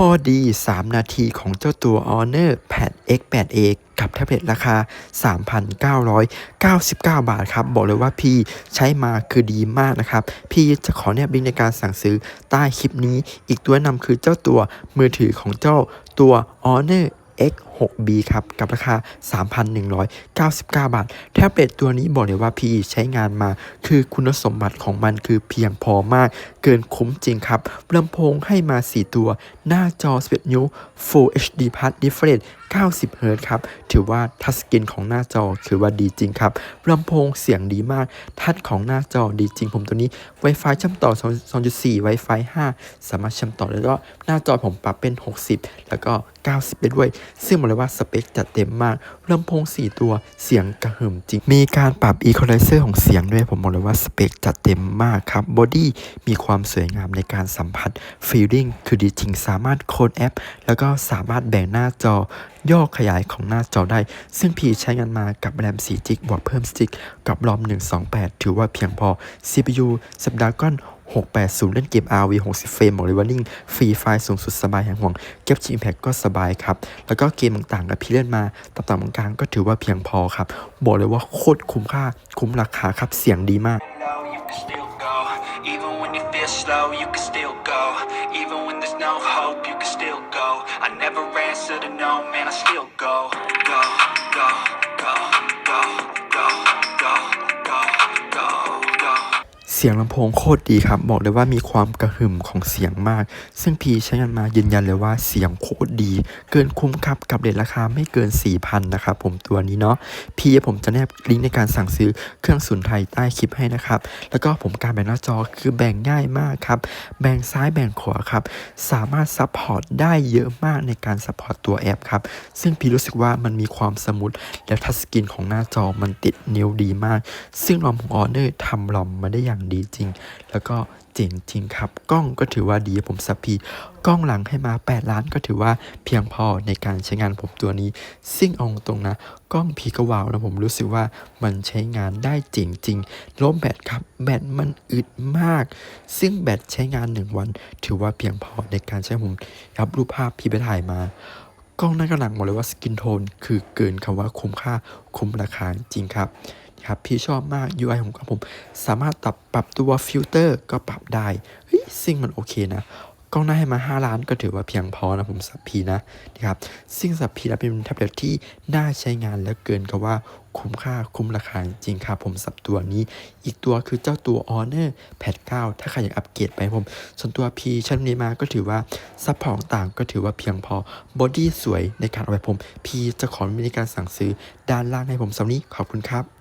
ข้อดี 3 นาทีของเจ้าตัว Honor Pad X8a กับแท็บเล็ตราคา 3,999 บาทครับ บอกเลยว่าพี่ใช้มาคือดีมากนะครับ พี่จะขอแนบลิงก์ในการสั่งซื้อใต้คลิปนี้ อีกตัวนำคือเจ้าตัวมือถือของเจ้าตัว Honor 6B ครับกับราคา 3,199 บาท แท็บเล็ตตัวนี้บอกเลยว่าพี่ใช้งานมา คือคุณสมบัติของมันคือเพียงพอมาก เกินคุ้มจริงครับลำโพงให้มา 4 ตัว หน้าจอ 11 นิ้ว Full HD Plus Different 90 Hz ครับ ถือว่าทัชสกรีนของหน้าจอคือว่าดีจริงครับลำโพงเสียงดีมาก ทัชของหน้าจอดีจริง ผมตัวนี้ Wi-Fi เชื่อมต่อ 2.4 Wi-Fi 5 สามารถเชื่อมต่อแล้วก็หน้าจอผมปรับเป็น 60 แล้วก็ 90 ได้ด้วย ซึ่งบอกเลยว่าสเปคจัดเต็มมากลำโพง 4 ตัวเสียงกระหึ่มจริง มีการปรับ Equalizer ของเสียงด้วยผมบอกเลยว่าสเปคจัดเต็มมากครับบอดี้มีความสวยงามในการสัมผัส Feeling คือดีจริงสามารถโค้ดแอป แล้วก็สามารถแบ่งหน้าจอย่อขยายของหน้าจอได้ ซึ่งพีใช้งานมากับแรม 4 จิกบวกเพิ่มสติกกับรอม 128 ถือว่าเพียงพอ CPU Snapdragon 680 เล่นเกม RV 60 เฟรมบอกเลยว่านิ่งฟรีไฟล์สูงสุดสบายแห่งห่วงเก็บชิมแพกก็สบายครับ แล้วก็เกมต่างๆกับพี่เล่นมาต่างๆกลางๆก็ถือว่าเพียงพอครับ บอกเลยว่าโคตรคุ้มค่า คุ้มราคาครับเสียงดีมาก slow, you can still go. Even when there's no hope, you can still go. I never answer to no, man, I still. Go, สียงลำโพงโคตรดีครับ บอกเลยว่ามีความกระหึ่มของเสียงมาก ซึ่งพีใช้งานมายืนยันเลยว่าเสียงโคตรดี เกินคุ้มครับกับเด็ดราคาไม่เกิน 4,000 นะครับผมตัวนี้เนาะพีผมจะแนบลิงก์ในการสั่งซื้อเครื่องสุนไทยใต้คลิปให้นะครับ แล้วก็ผมการแบ่งหน้าจอคือแบ่งง่ายมากครับ แบ่งซ้ายแบ่งขวาครับ สามารถซัพพอร์ตได้เยอะมากในการซัพพอร์ตตัวแอปครับ ซึ่งพีรู้สึกว่ามันมีความสมูทและทัชสกรีนของหน้าจอมันติดนิ้วดีมาก ซึ่งลอมของออเนอร์ทำลอมมาได้อย่างดีจริง แล้วก็เจ๋งจริงครับ กล้องก็ถือว่าดีผมสับพีกล้องหลังให้มา 8 ล้านก็ถือว่าเพียงพอในการใช้งานผมตัวนี้ซึ่งอาตรงนะ กล้องพีก็ว้าวนะผมรู้สึกว่ามันใช้งานได้จริงจริงๆลบแบตครับ แบตมันอึดมาก ซึ่งแบตใช้งาน 1 วัน ถือว่าเพียงพอในการใช้ผมรับรูปภาพพี่ไปถ่ายมากล้องหน้ากระหลังบอกเลยว่าสกินโทนคือเกินคำว่าคุ้มค่าคุ้มราคาจริงครับ ครับพี่ชอบมาก UI ของผม สามารถปรับปรับตัวฟิลเตอร์ก็ปรับได้เฮ้ยซึ่งมันโอเคนะกล้องหน้าให้มา 5 ล้านก็ถือว่าเพียงพอนะผมสับพีนะนะครับซึ่งสับพีนะเป็นแท็บเล็ตที่น่าใช้งานและเกินกับว่าคุ้มค่าคุ้มราคาจริงครับผมสับตัวนี้ อีกตัวคือเจ้าตัว Honor Pad 9 ถ้าใครอยากอัปเกรดไปผมส่วนตัว P ชั้นนี้มาก็ถือว่าซัพพอร์ตต่างก็ถือว่าเพียงพอบอดี้สวยในการเอาไปผม P จะขอมีในการสั่งซื้อด้านล่างให้ผมสำนี้ขอบคุณครับ